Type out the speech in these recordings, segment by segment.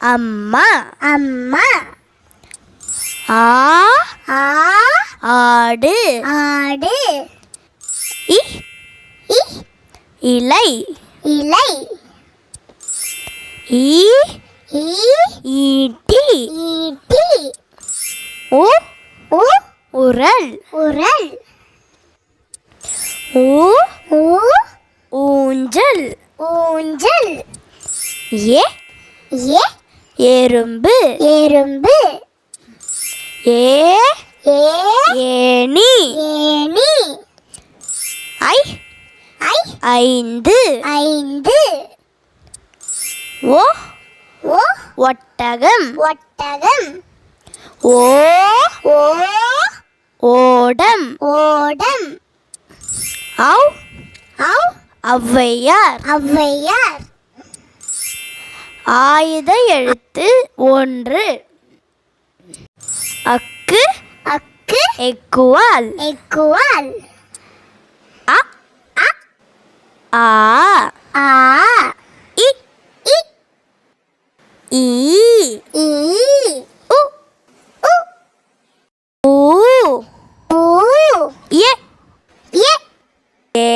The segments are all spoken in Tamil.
அம்மா. அம்மா. ஆ? ஆ? ஆடு. ஆடு. இ? இ? இலை. இலை. ஈ? ஈ? ஈட்டி. ஈட்டி. உ? உ? உரல். உரல். ஊ ஊ ஊஞ்சல். ஊஞ்சல். ஏ? ஏ? எறும்பு. எறும்பு. ஏ? ஏ? ஏணி. ஏணி. ஐ? ஐ? ஐந்து. ஐந்து. ஓ? ஓ? ஒட்டகம். ஒட்டகம். ஓ? ஓ? ஓடம். ஓடம். ஔ? ஔ? ஔவையார். ஔவையார். ஆயுத எழுத்து ஒன்று. அக்கு அக்கு எக்குவால் எக்குவால் அ ஆ ஆ இ இ ஈ ஈ உ உ ஊ ஊ எ ஏ ஏ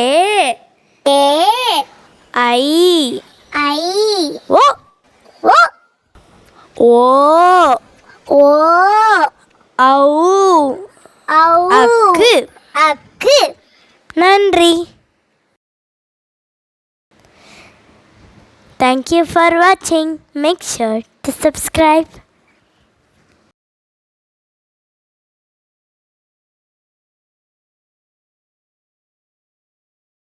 ஏ ஐ ஐ ஓ ஓ ஓ ஓ ஔ ஔ அக்கு அக்கு நன்றி Thank you for watching. Make sure to subscribe.